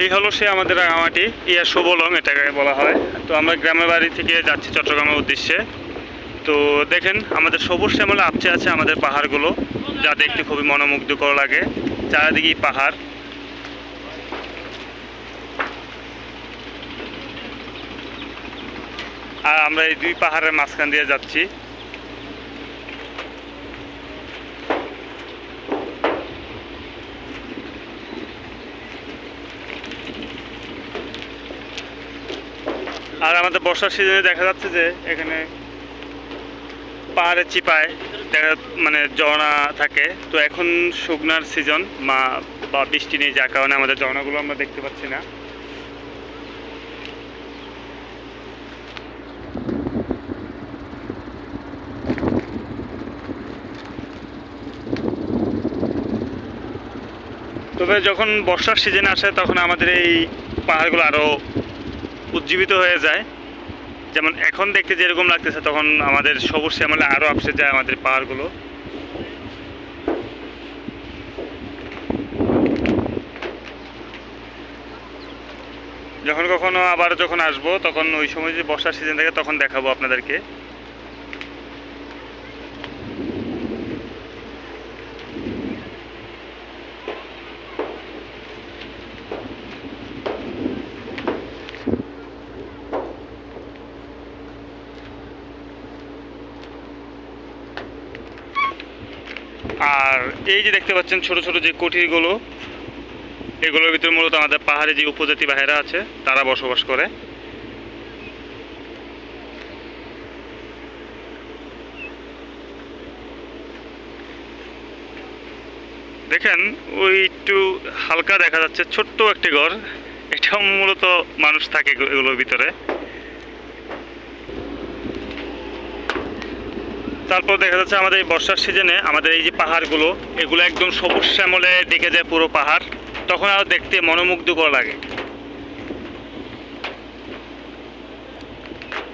এই হলো সে আমাদের রাঙামাটি, ইয়া সুবলং এটাকে বলা হয়। তো আমরা গ্রামের বাড়ি থেকে যাচ্ছি চট্টগ্রামের উদ্দেশ্যে। তো দেখেন, আমাদের সবুজ শ্যামলে আপচে আছে আমাদের পাহাড়গুলো, যা দেখতে খুবই মনোমুগ্ধকর লাগে। চারিদিকেই পাহাড়। আর আমরা এই দুই পাহাড়ের মাঝখান দিয়ে যাচ্ছি আর আমাদের বর্ষার সিজনে দেখা যাচ্ছে যে এখানে পাহাড়ের চিপায় দেখা মানে ঝর্ণা থাকে। তো এখন শুকনার সিজন মা বা বৃষ্টি নেই, যার কারণে আমাদের ঝর্ণাগুলো আমরা দেখতে পাচ্ছি না। তবে যখন বর্ষার সিজন আসে, তখন আমাদের এই পাহাড়গুলো আরও উজ্জীবিত হয়ে যায়। যেমন এখন দেখতে যেরকম লাগতেছে, তখন আমাদের সবুজ শ্যামলে আরও আপসে যায় আমাদের পাহাড়গুলো। যখন কখনো আবার যখন আসব, তখন ওই সময় যে বর্ষার সিজন থাকে, তখন দেখাবো আপনাদেরকে। আর এই যে দেখতে পাচ্ছেন ছোট ছোট যে কুঠিরগুলো, এগুলোর ভিতরে মূলত আমাদের পাহাড়ে যে উপজাতি বাহেরা আছে, তারা বসবাস করে। দেখেন, ওই একটু হালকা দেখা যাচ্ছে, ছোট্ট একটি ঘর। এটাও মূলত মানুষ থাকে এগুলোর ভিতরে। তারপর দেখা যাচ্ছে আমাদের এই বর্ষার সিজনে আমাদের এই যে পাহাড়গুলো, এগুলো একদম সবুজ শ্যামলে ডেকে যায় পুরো পাহাড়। তখন আরও দেখতে মনোমুগ্ধকর লাগে।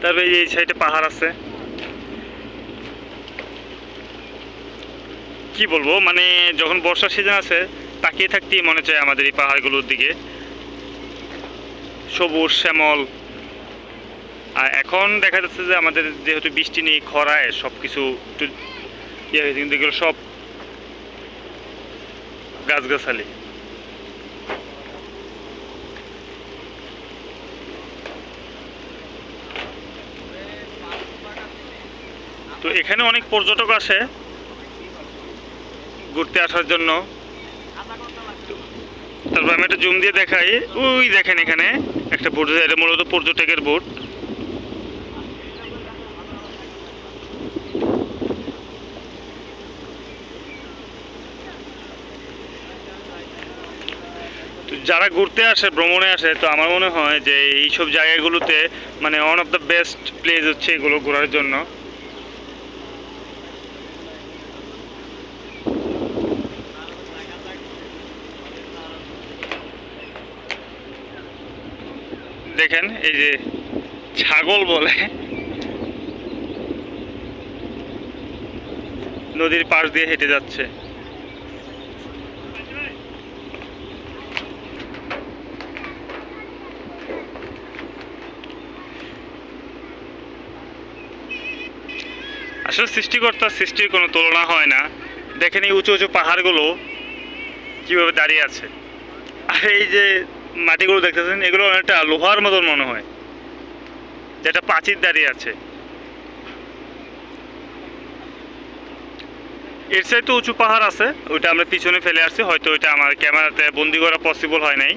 তারপরে এই সাইডে পাহাড় আছে। কি বলব মানে যখন বর্ষার সিজন আছে, তাকিয়ে থাকতেই মনে চায় আমাদের এই পাহাড়গুলোর দিকে। সবুজ, শ্যামল। আর এখন দেখা যাচ্ছে যে আমাদের যেহেতু বৃষ্টি নেই, খরায় সব কিছু একটু ইয়ে হয়েছে, কিন্তু এগুলো সব গাছগাছালি। তো এখানে অনেক পর্যটক আসে ঘুরতে আসার জন্য। তারপর আমি একটা জুম দিয়ে দেখাই। ওই দেখেন এখানে একটা বোট, এটা মূলত পর্যটকের বোট। যারা ঘুরতে আসে, ভ্রমণে আসে, তো আমার মনে হয় যে এইসব জায়গাগুলোতে মানে one of the best place হচ্ছে এগুলো ঘোরার জন্য। দেখেন, এই যে ছাগল বলে। নদীর পাশ দিয়ে হেঁটে যাচ্ছে। আসলে সৃষ্টিকর্তার সৃষ্টির কোনো তুলনা হয় না। দেখেন এই উঁচু উঁচু পাহাড়গুলো কীভাবে দাঁড়িয়ে আছে। আর এই যে মাটিগুলো দেখতেছেন, এগুলো অনেকটা লোহার মতন মনে হয়, যেটা প্রাচীর দাঁড়িয়ে আছে। এর সাইড উঁচু পাহাড় আছে, ওইটা আমরা পিছনে ফেলে আসছি, হয়তো ওইটা আমার ক্যামেরাতে বন্দি করা পসিবল হয় নাই।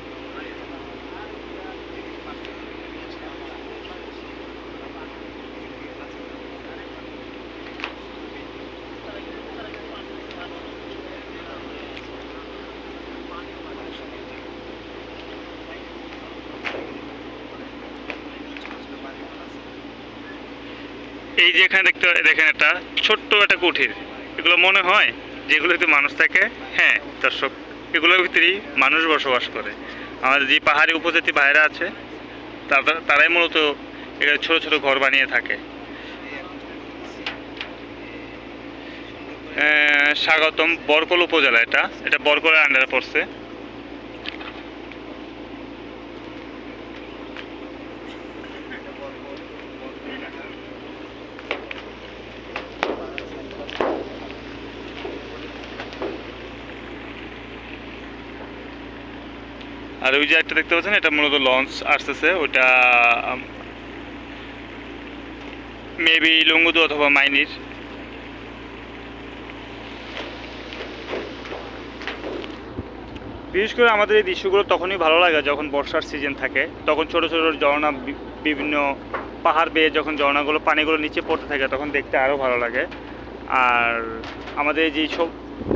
এই যে এখানে দেখতে দেখেন একটা ছোট্ট একটা কুঠির। এগুলো মনে হয় যেগুলোতে মানুষ থাকে? হ্যাঁ দর্শক এগুলোর ভিতরেই মানুষ বসবাস করে। আমাদের যে পাহাড়ি উপজাতি বাইরে আছে তারা তারাই মূলত এখানে ছোট ছোট ঘর বানিয়ে থাকে। আহ, স্বাগতম বরকল উপজেলা এটা। এটা বরকলের আন্ডারে পড়ছে। আর ওই যে একটা দেখতে পাচ্ছেন, এটা মূলত লঞ্চ আসতেছে ওটা মেবি লঙ্গুদু অথবা মাইনির। বিশেষ করে আমাদের এই দৃশ্যগুলো তখনই ভালো লাগে যখন বর্ষার সিজন থাকে। তখন ছোট ছোট ঝর্ণা বিভিন্ন পাহাড় বেয়ে যখন ঝর্ণাগুলো, পানিগুলো নিচে পড়তে থাকে, তখন দেখতে আরও ভালো লাগে। আর আমাদের এই যে সব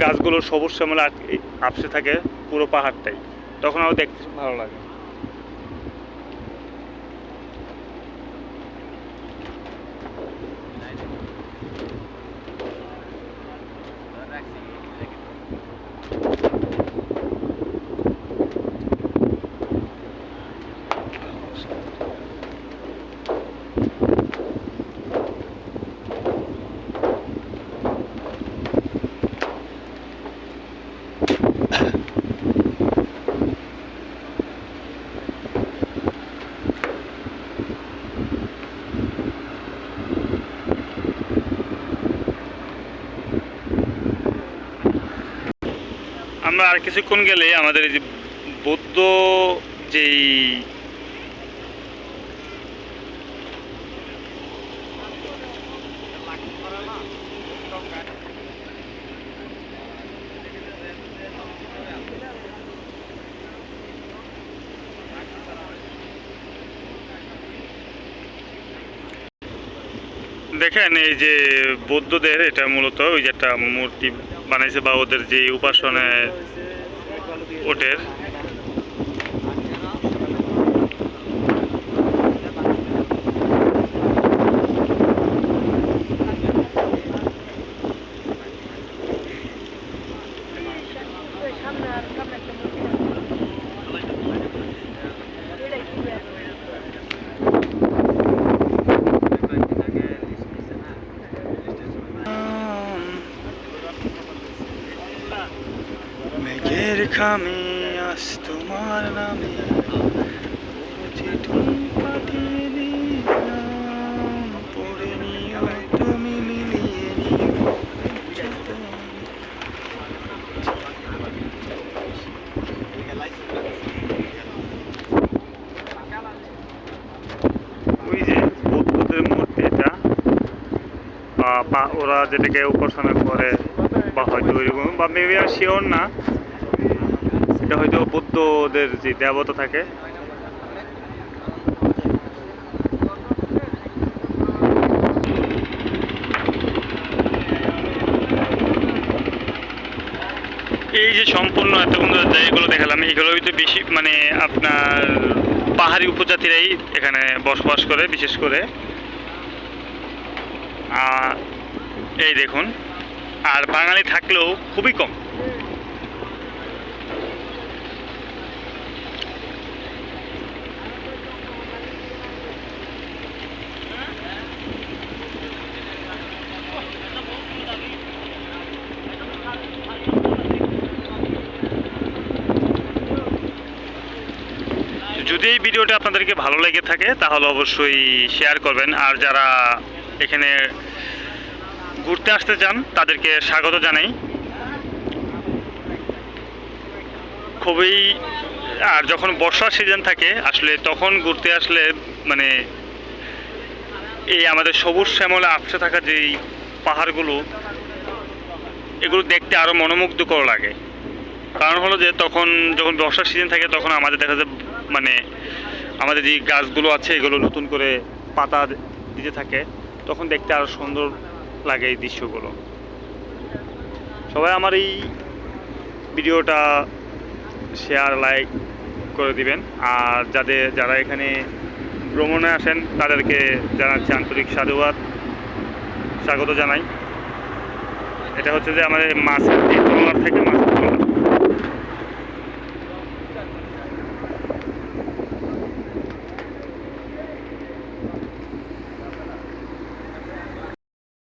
গাছগুলো সবুজ শ্যামলা আপসে থাকে পুরো পাহাড়টাই। তখন আরও দেখতে ভালো লাগে আমরা আর কিছুক্ষণ গেলে আমাদের এই যে বৌদ্ধ যেই দেখেন এই যে বৌদ্ধদের এটা মূলত ওই যে একটা মূর্তি বানাইছে বা ওদের যে উপাসনায় ওটের সামনে আর সামনে একটা মূর্তি এটাই কি মেঘের খামে আজ তোমার নামে চিঠি পাঠিয়ে দিলাম পড়ে নিও তুমি মিলিয়ে নিও ওই যে বৌদ্ধদের মূর্তি এটা আহ, বা- ওরা যেটাকে উপাসনা করে বা হয়তো ওইরকম বা মেবি আর শিওর না। এটা হয়তো বুদ্ধদের যে দেবতা থাকে। এই যে সম্পূর্ণ এতক্ষণ ধরে জায়গাগুলো দেখালাম, এগুলো হয়তো বেশি মানে আপনার পাহাড়ি উপজাতিরাই এখানে বসবাস করে, বিশেষ করে। এই দেখুন, আর বাঙালি থাকলেও খুবই কম। যদি এই ভিডিওটা আপনাদেরকে ভালো লেগে থাকে, তাহলে অবশ্যই শেয়ার করবেন। আর যারা এখানে ঘুরতে আসতে চান, তাদেরকে স্বাগত জানাই। খুবই, আর যখন বর্ষার সিজন থাকে, আসলে তখন ঘুরতে আসলে মানে এই আমাদের সবুজ শ্যামলে আপসে থাকা যেই পাহাড়গুলো, এগুলো দেখতে আরও মনোমুগ্ধকর লাগে। কারণ হলো যে, তখন যখন বর্ষার সিজন থাকে, তখন আমাদের দেখা যায় মানে আমাদের যে গাছগুলো আছে, এগুলো নতুন করে পাতা দিতে থাকে, তখন দেখতে আরও সুন্দর লাগে এই দৃশ্যগুলো। সবাই আমার এই ভিডিওটা শেয়ার লাইক করে দিবেন। আর যাদের, যারা এখানে ভ্রমণে আসেন, তাদেরকে জানাচ্ছি আন্তরিক সাধুবাদ, স্বাগত জানাই। এটা হচ্ছে যে আমাদের মাছের থেকে ট্রলার